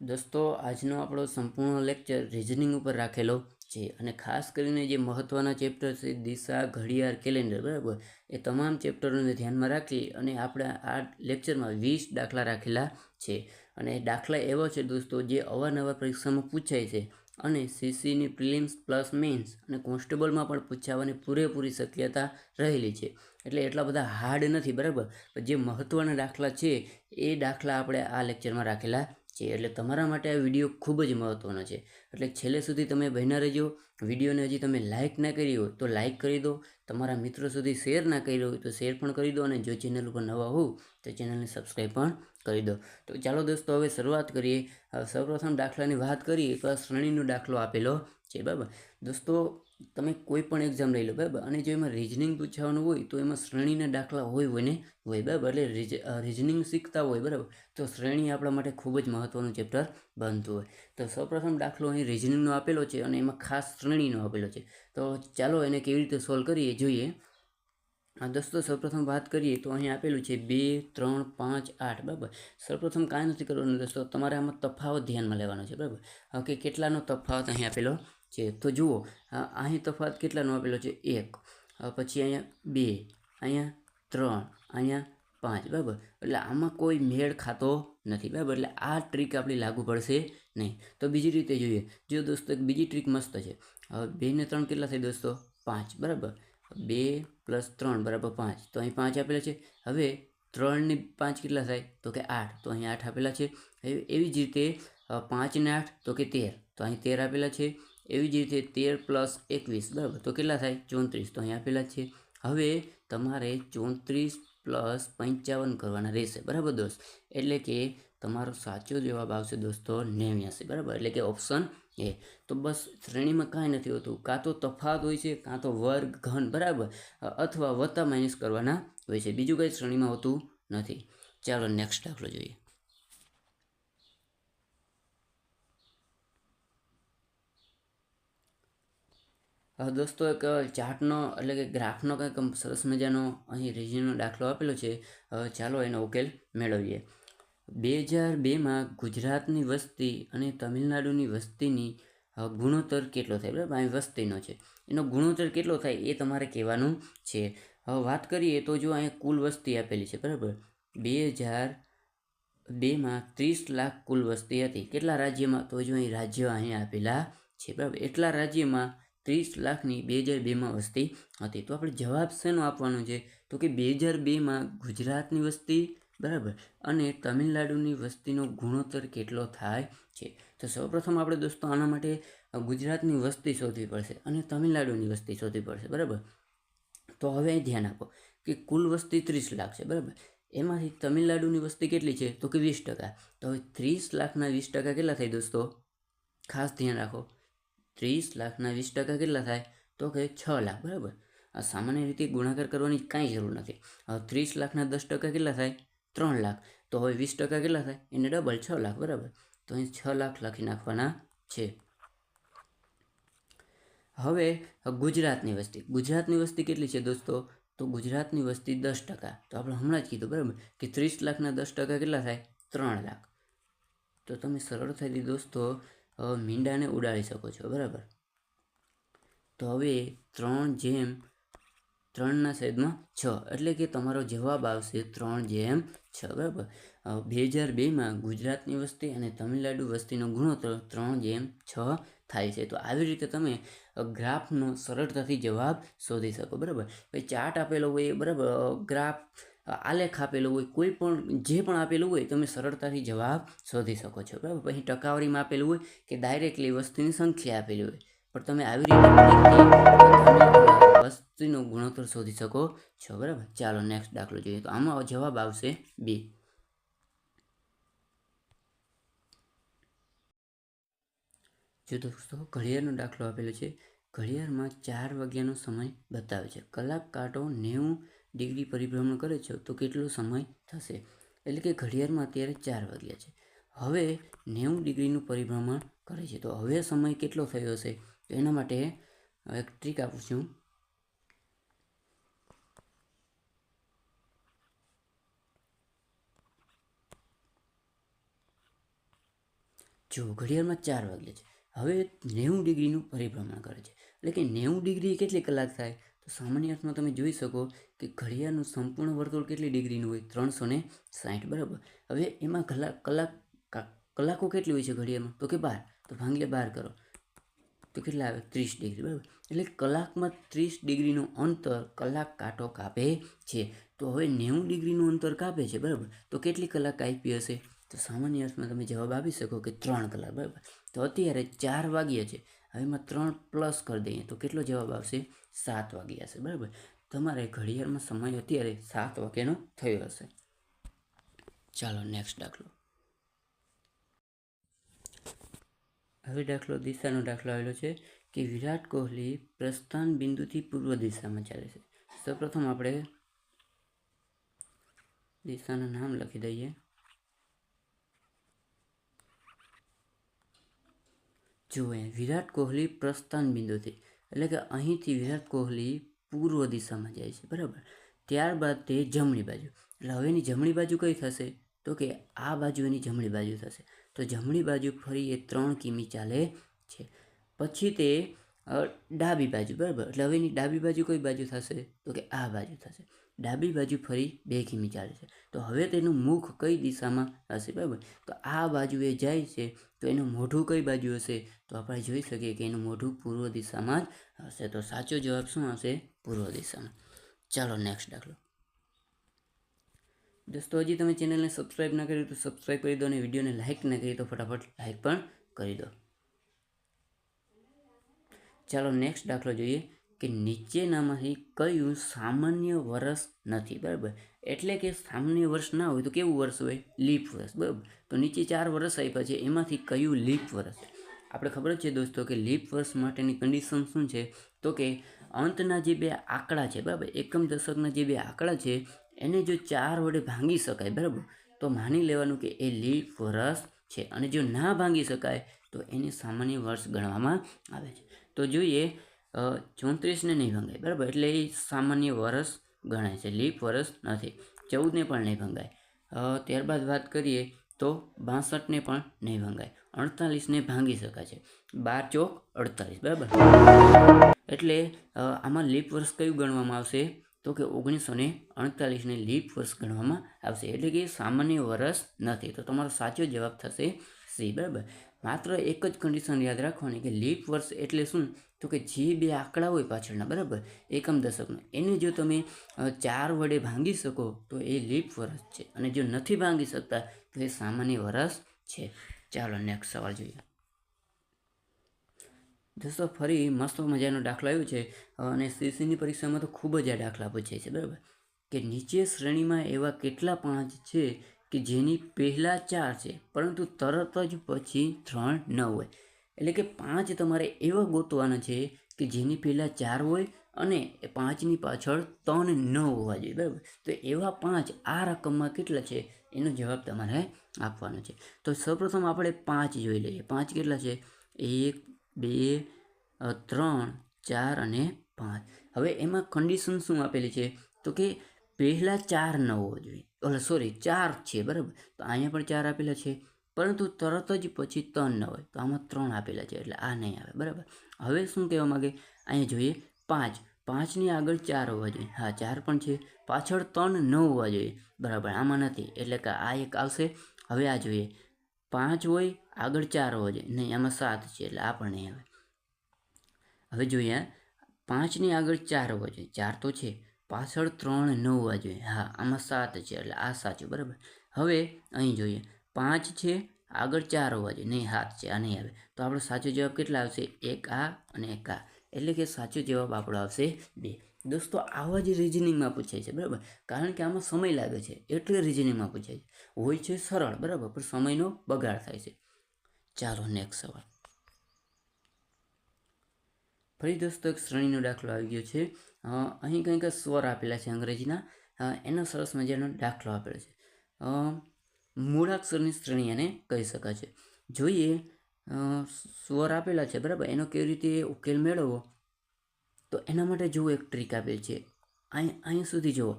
દોસ્તો, આજનો આપણો સંપૂર્ણ લેક્ચર રિઝનિંગ ઉપર રાખેલો છે અને ખાસ કરીને જે મહત્ત્વના ચેપ્ટર છે, દિશા, ઘડિયાળ કેલેન્ડર બરાબર? એ તમામ ચેપ્ટરોને ધ્યાનમાં રાખી અને આપણે આ લેક્ચરમાં વીસ દાખલા રાખેલા છે. અને દાખલા એવો છે દોસ્તો, જે અવારનવાર પરીક્ષામાં પૂછાય છે અને સીસીની પ્રિલિમ્સ પ્લસ મેન્સ અને કોન્સ્ટેબલમાં પણ પૂછાવાની પૂરેપૂરી શક્યતા રહેલી છે. એટલે એટલા બધા હાર્ડ નથી, બરાબર? જે મહત્ત્વના દાખલા છે, એ દાખલા આપણે આ લેક્ચરમાં રાખેલા છે. એટલે તમારા માટે આ વીડિયો ખૂબ જ મહત્ત્વનો છે. એટલે છેલ્લે સુધી તમે બહેના રહેજો. વિડીયોને હજી તમે લાઇક ના કરી હોય તો લાઇક કરી દો. તમારા મિત્રો સુધી શેર ના કર્યો હોય તો શેર પણ કરી દો અને જો ચેનલ ઉપર નવા હોવ તો ચેનલને સબસ્ક્રાઈબ પણ કરી દો. તો ચાલો દોસ્તો, હવે શરૂઆત કરીએ. સૌપ્રથમ દાખલાની વાત કરીએ તો આ શ્રેણીનો દાખલો આપેલો છે. બરાબર? દોસ્તો તમે કોઈ પણ એક્ઝામ લઈ લો, બરાબર? અને જો એમાં રિઝનિંગ પૂછવાનું હોય, તો એમાં શ્રેણીના દાખલા હોય હોય ને હોય, બરાબર? એટલે રિઝનિંગ શીખતા હોય, બરાબર? તો શ્રેણી આપણા માટે ખૂબ જ મહત્ત્વનું ચેપ્ટર બનતું હોય. તો સૌપ્રથમ દાખલો અહીં રિઝનિંગનો આપેલો છે અને એમાં ખાસ શ્રેણીનો આપેલો છે. તો ચાલો એને કેવી રીતે સોલ્વ કરીએ, જોઈએ. દોસ્તો, સૌપ્રથમ વાત કરીએ, તો અહીં આપેલું છે બે, ત્રણ, પાંચ, આઠ, બરાબર? સૌપ્રથમ કાંઈ નથી કરવાનું દોસ્તો, તમારે આમાં તફાવત ધ્યાનમાં લેવાનો છે, બરાબર? ઓકે, કેટલાનો તફાવત અહીં આપેલો? છે. તો જુઓ અહીં તફાવત કેટલાનો આપેલો છે? એક. પછી અહીંયા બે, અહીંયા ત્રણ, અહીંયા પાંચ, બરાબર? એટલે આમાં કોઈ મેળ ખાતો નથી, બરાબર? એટલે આ ટ્રીક આપણી લાગુ પડશે નહીં. તો બીજી રીતે જોઈએ. જો દોસ્તો, એક બીજી ટ્રીક મસ્ત છે. બે ને ત્રણ કેટલા થાય દોસ્તો? પાંચ, બરાબર? બે પ્લસ ત્રણ, બરાબર પાંચ. તો અહીં પાંચ આપેલા છે. હવે ત્રણને પાંચ કેટલા થાય? તો કે આઠ. તો અહીં આઠ આપેલા છે. એવી જ રીતે પાંચને આઠ, તો કે તેર. તો અહીં તેર આપેલા છે. એવી જ રીતે તેર પ્લસ એકવીસ, બરાબર. તો કેટલા થાય? ચોત્રીસ. તો અહીંયા આપેલા છે. હવે તમારે ચોત્રીસ પ્લસ પંચાવન કરવાના રહેશે. બરાબર દોસ્ત? એટલે કે તમારો સાચો જવાબ આવશે દોસ્તો નેવ્યાસી. બરાબર? એટલે કે ઓપ્શન એ. તો બસ શ્રેણીમાં કાંઈ નથી હોતું. કાં તો તફાવત હોય છે, કાં તો વર્ગ ઘન, બરાબર? અથવા વત્તા માઇનસ કરવાના હોય છે. બીજું કંઈ શ્રેણીમાં હોતું નથી. ચાલો નેક્સ્ટ દાખલો જોઈએ. હવે દોસ્તો, એક ચાર્ટનો એટલે કે ગ્રાફનો કંઈક સરસ મજાનો અહીં રિઝનનો દાખલો આપેલો છે. ચાલો એનો ઉકેલ મેળવીએ. બે હજાર બેમાં ગુજરાતની વસ્તી અને તમિલનાડુની વસ્તીની ગુણોત્તર કેટલો થાય? બરાબર? અહીં વસ્તીનો છે. એનો ગુણોત્તર કેટલો થાય એ તમારે કહેવાનું છે. હવે વાત કરીએ તો જો અહીંયા કુલ વસ્તી આપેલી છે, બરાબર? બે હજાર બેમાં ત્રીસ લાખ કુલ વસ્તી હતી. કેટલા રાજ્યમાં? તો જો અહીં રાજ્ય અહીંયા આપેલા છે, બરાબર? એટલા રાજ્યમાં ત્રીસ લાખની બે હજાર બેમાં વસ્તી હતી. તો આપણે જવાબ શેનો આપવાનો છે? તો કે બે હજાર બેમાં ગુજરાતની વસ્તી, બરાબર? અને તમિલનાડુની વસ્તીનો ગુણોત્તર કેટલો થાય છે? તો સૌપ્રથમ આપણે દોસ્તો આના માટે ગુજરાતની વસ્તી શોધવી પડશે અને તમિલનાડુની વસ્તી શોધવી પડશે, બરાબર? તો હવે ધ્યાન આપો કે કુલ વસ્તી ત્રીસ લાખ છે, બરાબર? એમાંથી તમિલનાડુની વસ્તી કેટલી છે? તો કે વીસ ટકા. તો હવે ત્રીસ લાખના વીસ ટકા કેટલા થાય દોસ્તો? ખાસ ધ્યાન રાખો. ત્રીસ લાખના વીસ ટકા કેટલા થાય? તો કે છ લાખ, બરાબર. આ સામાન્ય રીતે ગુણાકાર કરવાની કાંઈ જરૂર નથી. હવે ત્રીસ લાખના દસ ટકા કેટલા થાય? ત્રણ લાખ. તો હવે વીસ ટકા કેટલા થાય? એને ડબલ છ લાખ, બરાબર. તો અહીં છ લાખ લખી નાખવાના છે. હવે ગુજરાતની વસ્તી. ગુજરાતની વસ્તી કેટલી છે દોસ્તો? તો ગુજરાતની વસ્તી દસ ટકા. તો આપણે હમણાં જ કીધું, બરાબર, કે ત્રીસ લાખના દસ ટકા કેટલા થાય? ત્રણ લાખ. તો તમે સરળતાથી દોસ્તો મીંડાને ઉડાડી શકો છો, બરાબર? તો હવે ત્રણ જેમ, ત્રણના છેદમાં છ. એટલે કે તમારો જવાબ આવશે ત્રણ જેમ છ, બરાબર? બે હજાર બેમાં ગુજરાતની વસ્તી અને તમિલનાડુ વસ્તીનો ગુણોત્તર ત્રણ જેમ છ થાય છે. તો આવી રીતે તમે ગ્રાફનો સરળતાથી જવાબ શોધી શકો, બરાબર? ચાર્ટ આપેલો હોય બરાબર? ગ્રાફ આલેખ આપેલો હોય, કોઈ પણ, જે પણ આપેલું હોય, તમે સરળતાથી જવાબ શોધી શકો છો, બરાબર? પછી ટકાવારીમાં આપેલું હોય કે ડાયરેક્ટલી વસ્તીની સંખ્યા આપેલી હોય. પણ તમે આવી રીતે વસ્તુનો ગુણોત્તર શોધી શકો છો, બરાબર? ચાલો નેક્સ્ટ દાખલો જોઈએ. તો આમાં જવાબ આવશે બી. જો દોસ્તો, ઘડિયાળનો દાખલો આપેલો છે. ઘડિયાળમાં ચાર વાગ્યાનો સમય બતાવે છે. કલાક કાંટો નેવું ડિગ્રી પરિભ્રમણ કરે છે, તો કેટલો સમય થશે? એટલે કે ઘડિયાળમાં અત્યારે ચાર વાગ્યા છે. હવે નેવું ડિગ્રીનું પરિભ્રમણ કરે છે. તો હવે સમય કેટલો થયો હશે? તો એના માટે એક ટ્રીક આપું છું. જો ઘડિયાળમાં ચાર વાગ્યા છે, હવે નેવું ડિગ્રીનું પરિભ્રમણ કરે છે. એટલે કે નેવું ડિગ્રી કેટલી કલાક થાય? તો સામાન્ય અર્થમાં તમે જોઈ શકો કે ઘડિયાળનું સંપૂર્ણ વર્તુળ કેટલી ડિગ્રીનું હોય? ત્રણસો ને સાઠ બરાબર. હવે એમાં કલાક કલાક કલાકો કેટલી હોય છે ઘડિયાળમાં? તો કે બાર. તો ભાંગલે બાર કરો. તો કેટલા આવે? ત્રીસ ડિગ્રી, બરાબર. એટલે કલાકમાં ત્રીસ ડિગ્રીનું અંતર કલાક કાંટો કાપે છે. તો હવે નેવું ડિગ્રીનું અંતર કાપે છે, બરાબર. તો કેટલી કલાક કાપી હશે? તો સામાન્ય અર્થમાં તમે જવાબ આપી શકો કે ત્રણ કલાક, બરાબર. તો અત્યારે ચાર વાગ્યા છે. હવે એમાં ત્રણ પ્લસ કરી દઈએ. તો કેટલો જવાબ આવશે? સાત વાગ્યા હશે, બરાબર? તમારે ઘડિયાળમાં સમય અત્યારે સાત વાગ્યાનો થયો હશે. ચાલો નેક્સ્ટ દાખલો. હવે દાખલો, દિશાનો દાખલો આવેલો છે કે વિરાટ કોહલી પ્રસ્થાન બિંદુથી પૂર્વ દિશામાં ચાલે છે. સૌપ્રથમ આપણે દિશાનું નામ લખી દઈએ. જુએ વિરાટ કોહલી પ્રસ્થાન બિંદુથી એટલે કે અહીંથી વિરાટ કોહલી પૂર્વ દિશામાં જાય છે, બરાબર? ત્યારબાદ તે જમણી બાજુ. એટલે હવે એની જમણી બાજુ કઈ થશે? તો કે આ બાજુ એની જમણી બાજુ થશે. તો જમણી બાજુ ફરી એ ત્રણ કિમી ચાલે છે. પછી તે ડાબી બાજુ, બરાબર? એટલે હવે એની ડાબી બાજુ કઈ બાજુ થશે? તો કે આ બાજુ થશે. ડાબી બાજુ ફરી બે કિમી ચાલે છે. તો હવે તેનું મુખ કઈ દિશામાં હશે, બરાબર? તો આ બાજુએ જાય છે, તો એનું મોઢું કઈ બાજુ હશે? તો આપણે જોઈ શકીએ કે એનું મોઢું પૂર્વ દિશામાં જ હશે. તો સાચો જવાબ શું હશે પૂર્વ દિશામાં. ચાલો નેક્સ્ટ દાખલો. દોસ્તો, હજી તમે ચેનલને સબસ્ક્રાઈબ ના કર્યું તો સબસ્ક્રાઈબ કરી દો અને વિડીયોને લાઇક ના કરી તો ફટાફટ લાઇક પણ કરી દો. ચાલો નેક્સ્ટ દાખલો જોઈએ. કે નીચેનામાંથી કયું સામાન્ય વર્ષ નથી, બરાબર? એટલે કે સામાન્ય વર્ષ ના હોય તો કેવું વર્ષ હોય? લીપ વર્ષ, બરાબર? તો નીચે ચાર વર્ષ આપ્યા છે, એમાંથી કયું લીપ વર્ષ? આપણે ખબર જ છે દોસ્તો કે લીપ વર્ષ માટેની કન્ડિશન શું છે? તો કે અંતના જે બે આંકડા છે, બરાબર? એકમ દશકના જે બે આંકડા છે, એને જો ચાર વડે ભાંગી શકાય, બરાબર? તો માની લેવાનું કે એ લીપ વર્ષ છે, અને જો ના ભાંગી શકાય, તો એને સામાન્ય વર્ષ ગણવામાં આવે છે. તો જોઈએ ચોત્રીસને નહીં ભંગાય, બરાબર? એટલે એ સામાન્ય વર્ષ ગણાય છે, લીપ વર્ષ નથી, ચૌદને પણ નહીં ભંગાય. ત્યારબાદ વાત કરીએ તો બાસઠને પણ નહીં ભંગાય, અડતાલીસને ભાંગી શકાય છે, બાર ચોક અડતાલીસ, બરાબર? એટલે આમાં લીપ વર્ષ કયું ગણવામાં આવશે? તો કે ઓગણીસો ને અડતાલીસને લીપ વર્ષ ગણવામાં આવશે, એટલે કે સામાન્ય વર્ષ નથી. તો તમારો સાચો જવાબ થશે સી બરાબર? માત્ર એક જ કન્ડિશન યાદ રાખવાની કે લીપ વર્ષ એટલે શું? તો કે જે બે આંકડા હોય પાછળના, બરાબર? એકમ દશકનો. એને જો તમે ચાર વડે ભાંગી શકો, તો એ લીપ વર્ષ છે. અને જો નથી ભાંગી શકતા, તો એ સામાન્ય વર્ષ છે. ચાલો નેક્સ્ટ સવાલ જોઈએ. દોસ્તો, ફરી મસ્ત મજાનો દાખલો આવ્યો છે. અને સીસીની પરીક્ષામાં તો ખૂબ જ આ દાખલા પૂછે છે, બરાબર? કે નીચે શ્રેણીમાં એવા કેટલા પાંચ છે કે જેની પહેલાં ચાર છે, પરંતુ તરત જ પછી ત્રણ ન હોય. એટલે કે પાંચ તમારે એવા ગોતવાના છે કે જેની પહેલાં ચાર હોય અને એ પાંચની પાછળ ત્રણ ન હોવા જોઈએ, બરાબર? તો એવા પાંચ આ રકમમાં કેટલા છે? એનો જવાબ તમારે આપવાનો છે. તો સૌપ્રથમ આપણે પાંચ જોઈ લઈએ. પાંચ કેટલા છે? એક, બે ત્રણ, ચાર અને પાંચ. હવે એમાં કન્ડિશન શું આપેલી છે? તો કે પહેલાં ચાર ન હોવો જોઈએ. સોરી ચાર છે, બરાબર? તો અહીંયા પણ ચાર આપેલા છે. પરંતુ તરત જ પછી ત્રણ ન હોય. તો આમાં ત્રણ આપેલા છે, એટલે આ નહીં આવે, બરાબર? હવે શું કહેવા માગે? અહીંયા જોઈએ, પાંચ. પાંચની આગળ ચાર હોવા જોઈએ. હા, ચાર પણ છે. પાછળ ત્રણ ન હોવા જોઈએ. બરાબર, આમાં નથી. એટલે કે આ એક આવશે. હવે આ જોઈએ. પાંચ હોય, આગળ ચાર હોવા જોઈએ. નહીં, આમાં સાત છે, એટલે આ પણ નહીં આવે. હવે જોઈએ, પાંચની આગળ ચાર હોવા જોઈએ. ચાર તો છે. પાછળ ત્રણ ન હોવા હા, આમાં સાત છે, એટલે આ સાચું, બરાબર? હવે અહીં જોઈએ. પાંચ છે, આગળ ચાર હોવા નહીં હાથ છે, આ નહીં આવે. તો આપણો સાચો જવાબ કેટલા આવશે? એક આ અને એક આ. એટલે કે સાચો જવાબ આપણો આવશે બે. દોસ્તો, આવા જ રિઝનિંગમાં પૂછાય છે, બરાબર? કારણ કે આમાં સમય લાગે છે, એટલે રિઝનિંગમાં પૂછાય છે. હોય છે સરળ, બરાબર? પણ સમયનો બગાડ થાય છે. ચાલો નેક્સ્ટ સવાલ. ફરી દોસ્તો, એક શ્રેણીનો દાખલો આવી ગયો છે. અહીં કંઈક સ્વર આપેલા છે અંગ્રેજીના. એનો સરસ મજાનો દાખલો આપેલો છે. મૂળાક્ષરની શ્રેણી એને કહી શકાય છે. જોઈએ સ્વર આપેલા છે, બરાબર? એનો કેવી રીતે ઉકેલ મેળવવો? તો એના માટે જુઓ એક ટ્રીક આપેલ છે. અહીં અહીં સુધી જુઓ.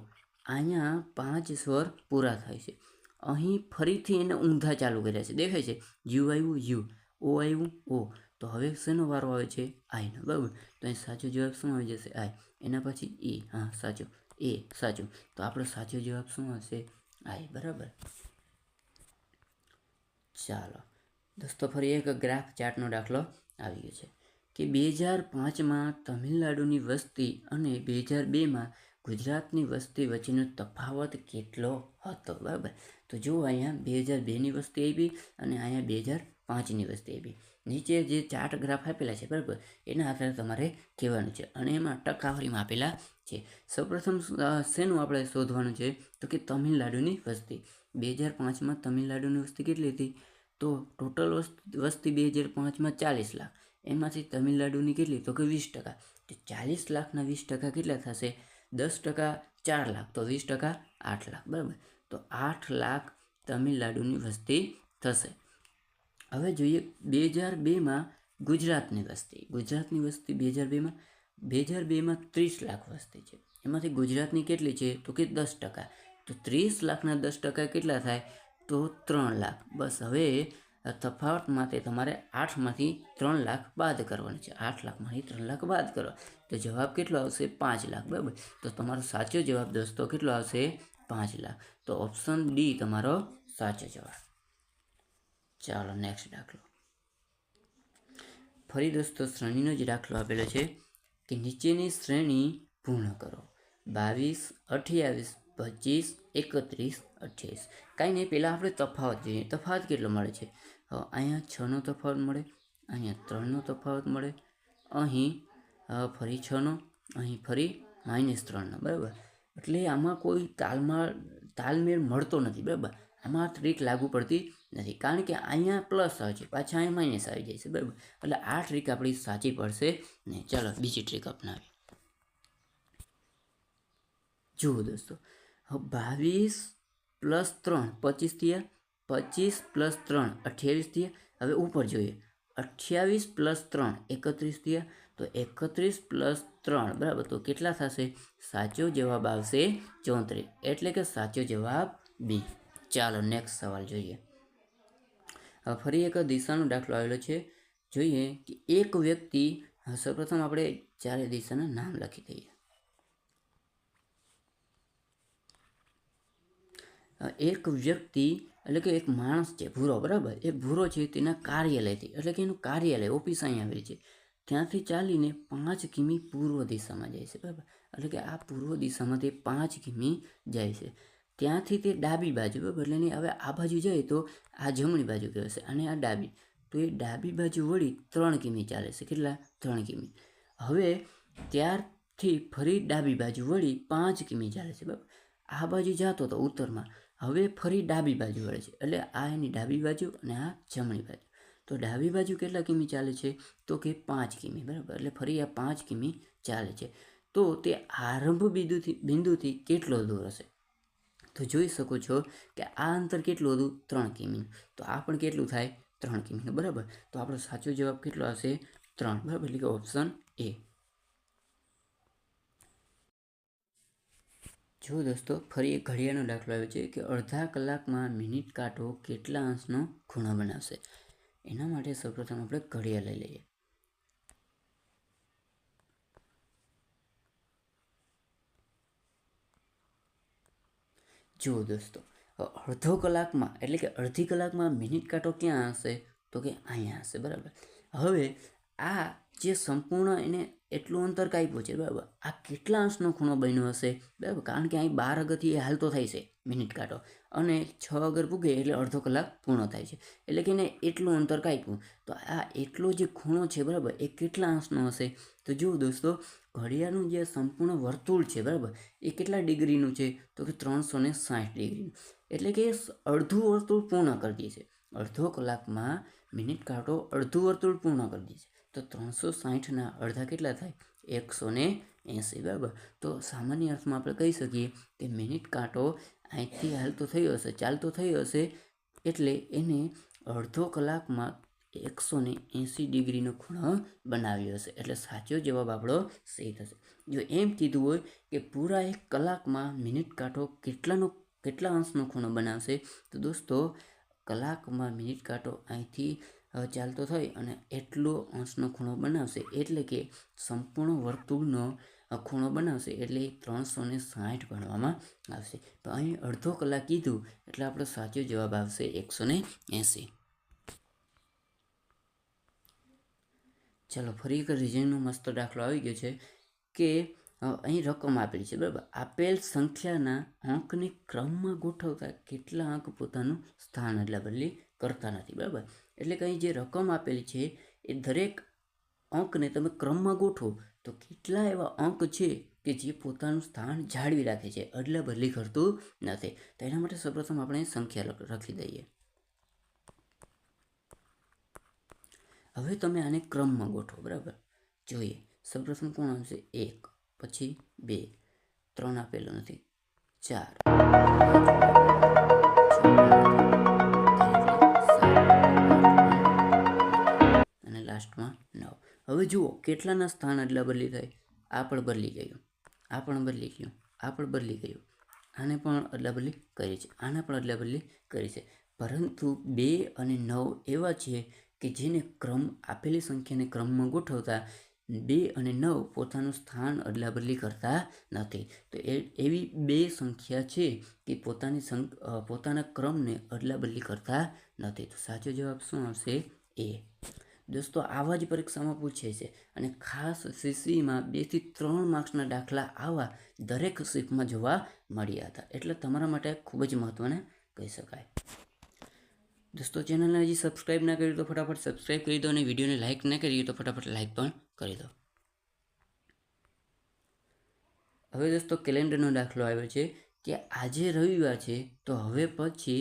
અહીંયા પાંચ સ્વર પૂરા થાય છે. અહીં ફરીથી એને ઊંધા ચાલુ કર્યા છે. દેખાય છે? યુ આવ્યું યુ. ઓ આવ્યું ઓ. તો હવે શેનો વારો આવે છે? આઈનો. બરાબર. તો અહીં સાચો જવાબ શું આવી જશે? આઈ. એના પછી એ. હા, સાચો. એ, સાચો. તો આપણો સાચો જવાબ શું હશે? આઈ. બરાબર. ચાલો. દોસ્તો, ફરી એક ગ્રાફ ચાર્ટનો દાખલો આવી ગયો છે કે બે હજાર પાંચમાં તમિલનાડુની વસ્તી અને બે હજાર બેમાં ગુજરાતની વસ્તી વચ્ચેનો તફાવત કેટલો હતો? બરાબર. તો જુઓ, અહીંયા બે હજાર બેની વસ્તી આવી અને અહીંયા બે હજાર પાંચની વસ્તી આવી. નીચે જે ચાર્ટ ગ્રાફ આપેલા છે, બરાબર? એના આધારે તમારે કહેવાનું છે. અને એમાં ટકાવારીમાં આપેલા છે. સૌપ્રથમ શેનું આપણે શોધવાનું છે? તો કે તમિલનાડુની વસ્તી. બે હજાર પાંચમાં તમિલનાડુની વસ્તી કેટલી હતી? તો ટોટલ વસ્તી બે હજાર પાંચમાં ચાલીસ લાખ. એમાંથી તમિલનાડુની કેટલી? તો કે વીસ ટકા. ચાલીસ લાખના વીસ ટકા કેટલા થશે? દસ ટકા ચાર લાખ. તો વીસ ટકા આઠ લાખ. બરાબર? તો આઠ લાખ તમિલનાડુની વસ્તી થશે. હવે જોઈએ બે હજાર બેમાં ગુજરાતની વસ્તી. ગુજરાતની વસ્તી બે હજાર બેમાં બે હજાર બેમાં ત્રીસ લાખ વસ્તી છે. એમાંથી ગુજરાતની કેટલી છે? તો કે દસ ટકા. તો ત્રીસ લાખના દસ ટકા કેટલા થાય? તો ત્રણ લાખ. બસ હવે તફાવત માટે તમારે આઠમાંથી ત્રણ લાખ બાદ કરવાની છે. આઠ લાખમાંથી ત્રણ લાખ બાદ કરવા. તો જવાબ કેટલો આવશે? પાંચ લાખ. બરાબર. તો તમારો સાચો જવાબ દોસ્તો કેટલો આવશે? પાંચ લાખ. તો ઓપ્શન ડી તમારો સાચો જવાબ. ચાલો નેક્સ્ટ દાખલો. ફરી દોસ્તો શ્રેણીનો જ દાખલો આપેલો છે કે નીચેની શ્રેણી પૂર્ણ કરો. બાવીસ, અઠ્યાવીસ, પચીસ, એકત્રીસ, અઠ્યાવીસ. કાંઈ નહીં, પહેલાં આપણે તફાવત જોઈએ. તફાવત કેટલો મળે છે? હવે અહીંયા છનો તફાવત મળે, અહીંયા ત્રણનો તફાવત મળે, અહીં ફરી છનો અહીં ફરી માઇનસ ત્રણનો બરાબર? એટલે આમાં કોઈ તાલમાં, તાલમેળ મળતો નથી, બરાબર? આમાં ટ્રીક લાગુ પડતી નથી. કારણ કે અહીંયા પ્લસ આવે છે, પાછા અહીંયા માઇનસ આવી જાય છે, બરાબર? એટલે આ ટ્રીક આપણી સાચી પડશે ને ચાલો બીજી ટ્રીક અપનાવી જુઓ દોસ્તો બાવીસ પ્લસ ત્રણ, પચીસ થયા. પચીસ પ્લસ ત્રણ, અઠ્યાવીસ થયા. હવે ઉપર જોઈએ. અઠ્યાવીસ પ્લસ ત્રણ, એકત્રીસ થયા. તો એકત્રીસ પ્લસ ત્રણ, બરાબર? તો કેટલા થશે? સાચો જવાબ આવશે ચોત્રીસ. એટલે કે સાચો જવાબ બી. ચાલો નેક્સ્ટ સવાલ જોઈએ. હવે ફરી એક દિશાનો દાખલો આવેલો છે. જોઈએ કે એક વ્યક્તિ સૌપ્રથમ આપણે ચારે દિશાના નામ લખી દઈએ. એક વ્યક્તિ એટલે કે એક માણસ છે, ભૂરો, બરાબર? એ ભૂરો છે તેના કાર્યાલયથી, એટલે કે એનું કાર્યાલય, ઓફિસ અહીં આવેલી છે. ત્યાંથી ચાલીને પાંચ કિમી પૂર્વ દિશામાં જાય છે, બરાબર? એટલે કે આ પૂર્વ દિશામાંથી પાંચ કિમી જાય છે. ત્યાંથી તે ડાબી બાજુ બરાબર એટલે હવે આ બાજુ જાય તો આ જમણી બાજુ કહેવાશે અને આ ડાબી. તો એ ડાબી બાજુ વળી ત્રણ કિમી ચાલે છે. કેટલા? ત્રણ કિમી. હવે ત્યારથી ફરી ડાબી બાજુ વળી પાંચ કિમી ચાલે છે. બરાબર. આ બાજુ જતો હતો ઉત્તરમાં. હવે ફરી ડાબી બાજુ વળે છે. એટલે આ એની ડાબી બાજુ અને આ જમણી બાજુ. તો ડાબી બાજુ કેટલા કિમી ચાલે છે? તો કે પાંચ કિમી. બરાબર. એટલે ફરી આ પાંચ કિમી ચાલે છે. તો તે આરંભ બિંદુથી બિંદુથી કેટલો દૂર હશે? તો જોઈ શકો છો કે આ અંતર કેટલું હતું? ત્રણ કિમી. તો આ પણ કેટલું થાય? ત્રણ કિમીનું બરાબર? તો આપણો સાચો જવાબ કેટલો હશે ત્રણ. બરાબર? એટલે કે ઓપ્શન એ જો દોસ્તો, ફરી એક ઘડિયાળનો દાખલો આવ્યો છે કે અડધા કલાકમાં મિનિટ કાંટો કેટલા અંશનો ખૂણો બનાવશે? એના માટે સૌપ્રથમ આપણે ઘડિયાળ લઈ લઈએ. જુઓ દોસ્તો અડધો કલાકમાં, એટલે કે અડધી કલાકમાં મિનિટ કાંટો ક્યાં હશે? તો કે અહીંયા હશે, બરાબર. હવે આ જે સંપૂર્ણ એને એટલું અંતર કાપ્યું છે, બરાબર. આ કેટલા અંશનો ખૂણો બન્યો હશે? બરાબર, કારણ કે અહીં બાર અગરથી એ હાલતો થાય છે મિનિટ કાંટો. અને છ અગર પૂગે એટલે અડધો કલાક પૂર્ણ થાય છે. એટલે કે એને એટલું અંતર કાપ્યું. તો આ એટલો જે ખૂણો છે, બરાબર, એ કેટલા અંશનો હશે? તો જુઓ દોસ્તો, ઘડિયાળનું જે સંપૂર્ણ વર્તુળ છે, બરાબર, એ કેટલા ડિગ્રીનું છે? તો કે ત્રણસો ને સાઠ ડિગ્રીનું એટલે કે અડધું વર્તુળ પૂર્ણ કરી દે છે. અડધો કલાકમાં મિનિટ કાંટો અડધું વર્તુળ પૂર્ણ કરી દે છે. તો ત્રણસો સાઠના અડધા કેટલા થાય? એકસો ને એંસી, બરાબર. તો સામાન્ય અર્થમાં આપણે કહી શકીએ કે મિનિટ કાંટો અહીંથી હાલતો થયો હશે, ચાલતો થયો હશે, એટલે એને અડધો કલાકમાં એકસો ને એંસી ડિગ્રીનો ખૂણો બનાવ્યો હશે. એટલે સાચો જવાબ આપણો સહી થશે. જો એમ કીધું હોય કે પૂરા એક કલાકમાં મિનિટ કાંટો કેટલાનો, કેટલા અંશનો ખૂણો બનાવશે, તો દોસ્તો, કલાકમાં મિનિટ કાંટો અહીંથી ચાલતો થઈ અને એટલો અંશનો ખૂણો બનાવશે એટલે કે સંપૂર્ણ વર્તુળનો ખૂણો બનાવશે એટલે ત્રણસો ને સાઠ ગણવામાં આવશે. તો અહીં અડધો કલાક કીધું એટલે આપણો સાચો જવાબ આવશે એકસો ને એંસી. ચાલો, ફરી એક રિઝનનો મસ્ત દાખલો આવી ગયો છે કે અહીં રકમ આપેલી છે, બરાબર? આપેલ સંખ્યાના અંકને ક્રમમાં ગોઠવતા કેટલા અંક પોતાનું સ્થાન અદલા બદલી કરતા નથી, બરાબર? એટલે કે અહીં જે રકમ આપેલી છે એ દરેક અંકને તમે ક્રમમાં ગોઠવો તો કેટલા એવા અંક છે કે જે પોતાનું સ્થાન જાળવી રાખે છે અદલા બદલી કરતું નથી. તો એના માટે સૌપ્રથમ આપણે સંખ્યા લખી દઈએ. હવે તમે આને ક્રમમાં ગોઠવો, બરાબર? જોઈએ. સૌપ્રથમ કોણ આવશે? એક, પછી બે. ત્રણ આપેલો નથી. ચાર. અને લાસ્ટમાં નવ. હવે જુઓ, કેટલાના સ્થાન અદલા બદલી થાય? આ પણ બદલી ગયું. આ પણ બદલી ગયું. આ પણ બદલી ગયું. આને પણ અદલા બદલી કરી છે. આને પણ અદલા બદલી કરી છે. પરંતુ બે અને નવ એવા છે કે જેને ક્રમ આપેલી સંખ્યાને ક્રમમાં ગોઠવતા બે અને નવ પોતાનું સ્થાન અદલાબદલી કરતા નથી. તો એ, એવી બે સંખ્યા છે કે પોતાની સંખ પોતાના ક્રમને અદલાબદલી કરતા નથી. તો સાચો જવાબ શું આવશે? એ. દોસ્તો, આવા જ પરીક્ષામાં પૂછે છે અને ખાસ સીસીમાં બેથી ત્રણ માર્ક્સના દાખલા આવા દરેક શિફ્ટમાં જોવા મળ્યા હતા. એટલે તમારા માટે ખૂબ જ મહત્ત્વના કહી શકાય. દોસ્તો, ચેનલને હજી સબસ્ક્રાઇબ ના કર્યું તો ફટાફટ સબસ્ક્રાઈબ કરી દો અને વિડીયોને લાઇક ના કરી તો ફટાફટ લાઇક પણ કરી દો. હવે દોસ્તો, કેલેન્ડરનો દાખલો આવ્યો છે કે આજે રવિવાર છે, તો હવે પછી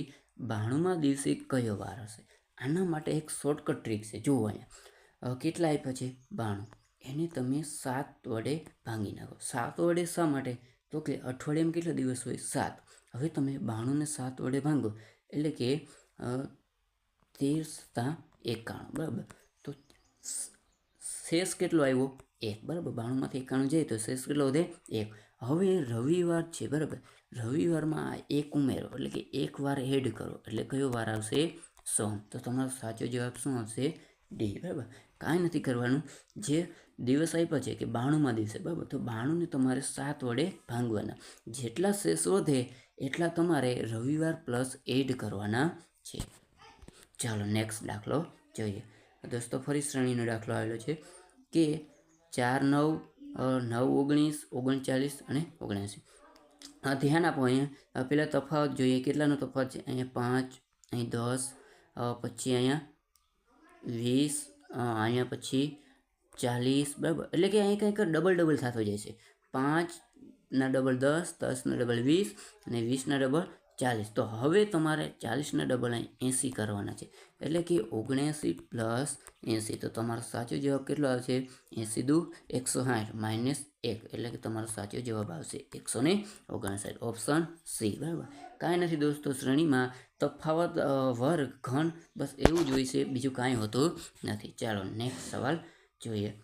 બાણુંમાં દિવસે કયો વાર હશે? આના માટે એક શોર્ટકટ ટ્રીક છે, જુઓ અહીંયા. કેટલા આપ્યા છે? બાણું. એને તમે સાત વડે ભાંગી નાખો. સાત વડે શા માટે? તો કે અઠવાડિયામાં કેટલા દિવસ હોય? સાત. હવે તમે બાણુંને સાત વડે ભાંગો. એટલે કે અ, તેર એકાણું બરાબર. તો શેષ કેટલો આવ્યો? એક બરાબર. બાણુંમાંથી એકાણું જાય તો શેષ કેટલો વધે? એક. હવે રવિવાર છે બરાબર. રવિવારમાં આ એક ઉમેરો એટલે કે એક વાર એડ કરો એટલે કયો વાર આવશે? સોમ. તો તમારો સાચો જવાબ શું આવશે? ડી બરાબર. કાંઈ નથી કરવાનું. જે દિવસ આપ્યો છે કે બાણુંમાં દિવસે બરાબર. તો બાણુંને તમારે સાત વડે ભાંગવાના. જેટલા શેષ વધે એટલા તમારે રવિવાર પ્લસ એડ કરવાના છે. ચાલો નેક્સ્ટ દાખલો જોઈએ. દોસ્તો, ફરી શ્રેણીનો દાખલો આવેલો છે કે ચાર, નવ નવ, ઓગણીસ, ઓગણચાલીસ અને ઓગણએંસી ધ્યાન આપો અહીંયા. પહેલાં તફાવત જોઈએ. કેટલાનો તફાવત છે? અહીંયા પાંચ, અહીં દસ પછી અહીંયા વીસ અહીંયા પછી ચાલીસ, બરાબર. એટલે કે અહીં કંઈક ડબલ ડબલ થતો જાય છે. પાંચના ડબલ દસ દસના ડબલ વીસ અને વીસના ડબલ ચાલીસ. તો હવે તમારે ચાલીસના ડબલ અહીં એંસી કરવાના છે. એટલે કે ઓગણએંસી પ્લસ એંસી. તો તમારો સાચો જવાબ કેટલો આવશે? એંસી દુ એકસો સાઠ માઇનસ એક. એટલે કે તમારો સાચો જવાબ આવશે એકસો ને ઓગણસાઠ. ઓપ્શન સી બરાબર? કાંઈ નથી દોસ્તો, શ્રેણીમાં તફાવત વર્ગ, ઘન, બસ એવું જ હોય છે. બીજું કાંઈ હોતું નથી. ચાલો નેક્સ્ટ સવાલ જોઈએ.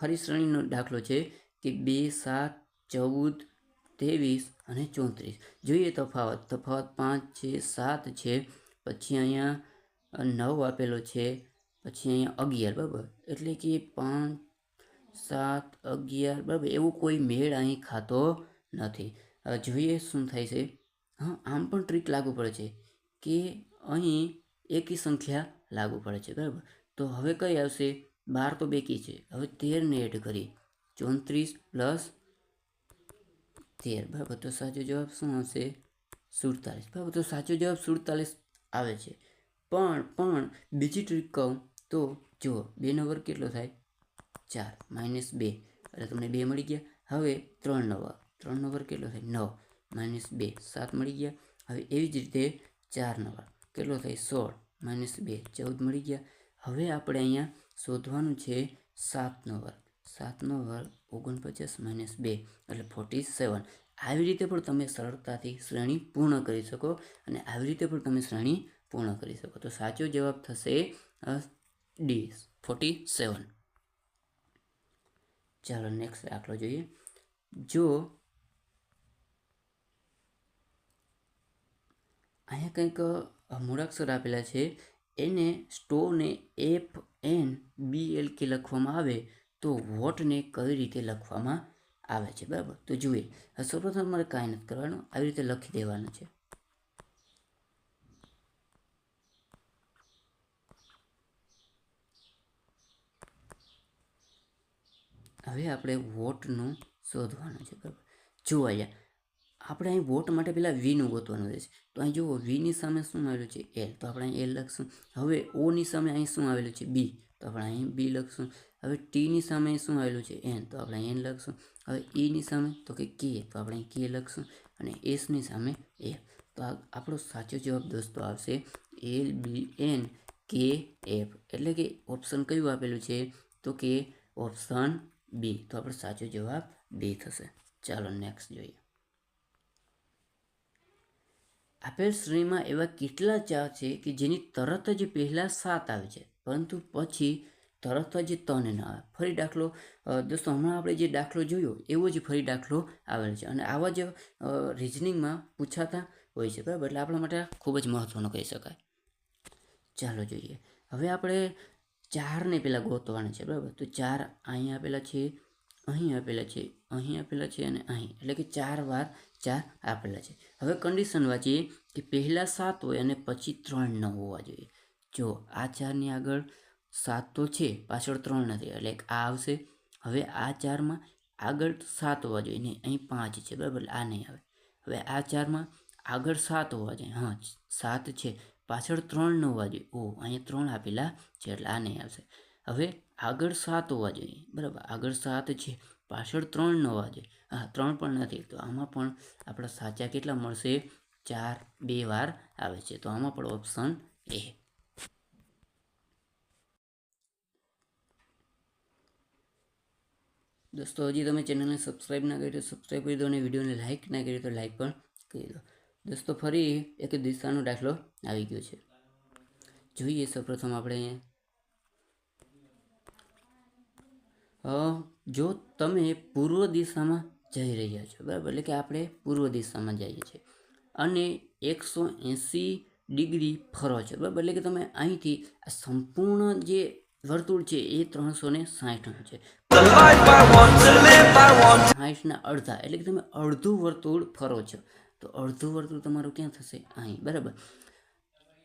ફરી શ્રેણીનો દાખલો છે કે બે, સાત, ચૌદ ત્રેવીસ અને ચોત્રીસ. જોઈએ તફાવત. તફાવત પાંચ છે, સાત છે, પછી અહીંયા નવ આપેલો છે, પછી અહીંયા અગિયાર, બરાબર. એટલે કે પાંચ, સાત, અગિયાર, બરાબર. એવું કોઈ મેળ અહીં ખાતો નથી. જોઈએ શું થાય છે. હા, આમ પણ ટ્રીક લાગુ પડે છે કે અહીં એકી સંખ્યા લાગુ પડે છે, બરાબર. તો હવે કઈ આવશે? બાર તો બેકી છે. હવે તેરને એડ કરી. ચોત્રીસ પ્લસ તેર બરાબર તો સાચો જવાબ શું હશે? સુડતાલીસ. બરાબર તો સાચો જવાબ સુડતાલીસ આવે છે. પણ પણ, બીજી ટ્રીક કહું તો જુઓ બેનો વર્ગ કેટલો થાય? ચાર, માઇનસ બે. એટલે તમને બે મળી ગયા. હવે ત્રણનો વર્ગ. ત્રણનો વર્ગ કેટલો થાય? નવ. માઇનસ બે. સાત મળી ગયા. હવે એવી જ રીતે ચારનો વર્ગ. કેટલો થાય? સોળ. માઇનસ બે. ચૌદ મળી ગયા. હવે આપણે અહીંયા શોધવાનું છે સાતનો વર્ગ. સાતનો વર્ગ ઓગણપચાસ માઇનસ બે એટલે ફોર્ટી સેવન. આવી રીતે પણ તમે સરળતાથી શ્રેણી પૂર્ણ કરી શકો અને આવી રીતે પણ તમે શ્રેણી પૂર્ણ કરી શકો. તો સાચો જવાબ થશે ડી, ફોર્ટી સેવન. ચાલો નેક્સ્ટ દાખલો જોઈએ. જો અહીંયા કંઈક મૂળાક્ષર આપેલા છે, એને સ્ટોને F N B L K લખવામાં આવે તો વોટને કઈ રીતે લખવામાં આવે છે? બરાબર. તો જોઈએ હવે સૌપ્રથમ મારે કાંઈ નથી કરવાનું. આવી રીતે લખી દેવાનું છે. હવે આપણે વોટનું શોધવાનું છે, બરાબર. જુઓ અહીંયા. આપણે અહીં વોટ માટે પહેલાં વીનું ગોતવાનું રહેશે તો અહીં જુઓ, વીની સામે શું આવેલું છે? એલ. તો આપણે અહીં એલ લખશું. હવે ઓની સામે અહીં શું આવેલું છે? બી. તો આપણે અહીં બી લખશું. હવે ટીની સામે શું આવેલું છે? એન તો આપણે એન લખશું. હવે ઈની સામે તો કે કે તો આપણે કે લખશું અને એસની સામે એ તો આપણો સાચો જવાબ દોસ્તો આવશે L B N K F એટલે કે ઓપ્શન કયું આપેલું છે? તો કે ઓપ્શન બી તો આપણો સાચો જવાબ બી થશે. ચાલો નેક્સ્ટ જોઈએ. આપેલ શ્રેણીમાં એવા કેટલા ચા છે કે જેની તરત જ પહેલાં સાત આવે છે? પરંતુ પછી તરત જ તને ન આવે. ફરી દાખલો દોસ્તો, હમણાં આપણે જે દાખલો જોયો, એવો જ ફરી દાખલો આવેલ છે. અને આવા જ રિઝનિંગમાં પૂછાતા હોય છે. બરાબર? એટલે આપણા માટે ખૂબ જ મહત્ત્વનું કહી શકાય. ચાલો જોઈએ. હવે આપણે ચારને પહેલાં ગોતવાના છે. બરાબર? તો ચાર અહીં આપેલા છે, અહીં આપેલા છે, અહીં આપેલા છે અને અહીં. એટલે કે ચાર વાર ચાર આપેલા છે. હવે કન્ડિશન વાંચીએ કે પહેલાં સાત હોય અને પછી ત્રણ ન હોવા જોઈએ. જો આ ચારની આગળ સાત તો છે, પાછળ ત્રણ નથી. એટલે આ આવશે. હવે આ ચારમાં આગળ સાત હોવા જોઈએ. નહીં, અહીં પાંચ છે, બરાબર? આ નહીં આવે. હવે આ ચારમાં આગળ સાત હોવા જોઈએ. હા, સાત છે. પાછળ ત્રણ ન હોવા જોઈએ. ઓ, અહીંયા ત્રણ આપેલા છે, એટલે આ નહીં આવશે. હવે આગળ સાત હોવા જોઈએ. બરાબર? આગળ સાત છે. પાછળ ત્રણ ન હોવા જોઈએ. હા, ત્રણ પણ નથી. તો આમાં પણ આપણા સાચા કેટલા મળશે? ચાર, બે વાર આવે છે. તો આમાં પણ ઓપ્શન એ. દોસ્તો, હજી તમે ચેનલને સબસ્ક્રાઈબ ના કરી તો સબસ્ક્રાઈબ કરી દો અને વિડીયોને લાઇક ના કરી તો લાઇક પણ કરી દો. દોસ્તો, ફરી એક દિશાનો દાખલો આવી ગયો છે. જોઈએ સૌપ્રથમ આપણે જો તમે પૂર્વ દિશામાં જઈ રહ્યા છો, બરાબર? એટલે કે આપણે પૂર્વ દિશામાં જઈએ છીએ. અને એકસો એંસી ડિગ્રી ફરો છો, બરાબર? એટલે કે તમે અહીંથી આ સંપૂર્ણ જે વર્તુળ છે એ ત્રણસો ને સાઠનું છે. સાઠના અડધા, એટલે કે તમે અડધું વર્તુળ ફરો છો. તો અડધું વર્તુળ તમારું ક્યાં થશે? અહીં, બરાબર.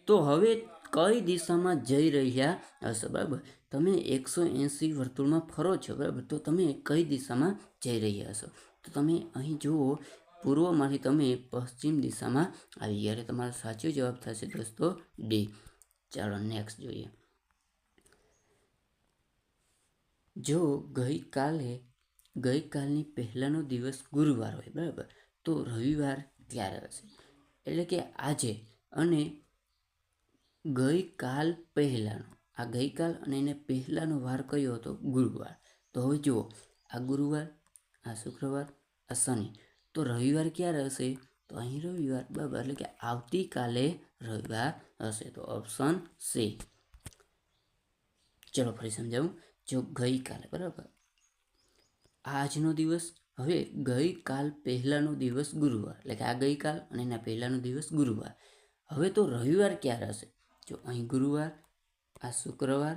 તો હવે કઈ દિશામાં જઈ રહ્યા હશો? બરાબર. તમે એકસો એંસી વર્તુળમાં ફરો છો, બરાબર. તો તમે કઈ દિશામાં જઈ રહ્યા હશો? તો તમે અહીં જુઓ, પૂર્વમાંથી તમે પશ્ચિમ દિશામાં આવી ગયા. તમારો સાચો જવાબ થશે દોસ્તો ડી. ચાલો નેક્સ્ટ જોઈએ. જો ગઈકાલે, ગઈકાલની પહેલાંનો દિવસ ગુરુવાર હોય, બરાબર? તો રવિવાર ક્યારે હશે. એટલે કે આજે. અને ગઈકાલ પહેલાંનો, આ ગઈકાલ અને એને પહેલાંનો વાર કયો હતો? ગુરુવાર. તો હવે જુઓ, આ ગુરુવાર, આ શુક્રવાર, આ શનિ. તો રવિવાર ક્યારે હશે? તો અહીં રવિવાર, બરાબર? એટલે કે આવતીકાલે રવિવાર હશે. તો ઓપ્શન સી. ચલો, ફરી સમજાવું. જો ગઈકાલે, બરાબર? આજનો દિવસ, હવે ગઈકાલ પહેલાંનો દિવસ ગુરુવાર. એટલે કે આ ગઈકાલ અને એના પહેલાંનો દિવસ ગુરુવાર. હવે તો રવિવાર ક્યારે હશે? જો અહીં ગુરુવાર, આ શુક્રવાર,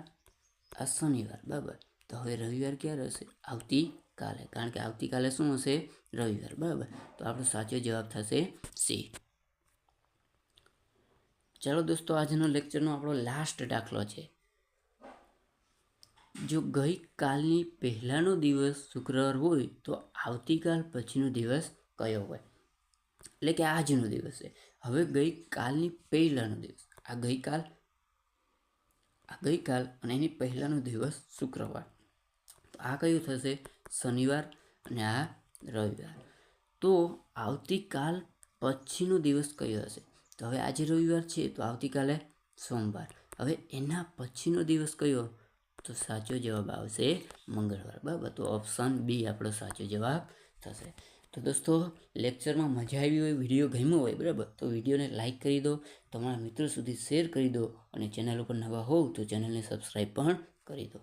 આ શનિવાર, બરાબર? તો હવે રવિવાર ક્યારે હશે? આવતીકાલે. કારણ કે આવતીકાલે શું હશે? રવિવાર, બરાબર? તો આપણો સાચો જવાબ થશે સી. ચાલો દોસ્તો, આજનો લેક્ચરનો આપણો લાસ્ટ દાખલો છે. જો ગઈકાલની પહેલાંનો દિવસ શુક્રવાર હોય, તો આવતીકાલ પછીનો દિવસ કયો હોય? એટલે કે આજનો દિવસ છે. હવે ગઈકાલની પહેલાંનો દિવસ. આ ગઈકાલ આ ગઈકાલ અને એની પહેલાંનો દિવસ શુક્રવાર. તો આ કયું થશે? શનિવાર અને આ રવિવાર. તો આવતીકાલ પછીનો દિવસ કયો હશે? તો હવે આજે રવિવાર છે, તો આવતીકાલે સોમવાર. હવે એના પછીનો દિવસ કયો? તો સાચો જવાબ આવશે મંગળવાર. બરાબર? તો ઓપ્શન બી આપણો સાચો જવાબ થશે. તો દોસ્તો લેક્ચરમાં મજા આવી હોય વીડિયો ગમ્યો હોય, બરાબર? તો વિડીયોને લાઇક કરી દો, તમારા મિત્રો સુધી શેર કરી દો અને ચેનલ ઉપર નવા હોવ તો ચેનલને સબસ્ક્રાઈબ પણ કરી દો.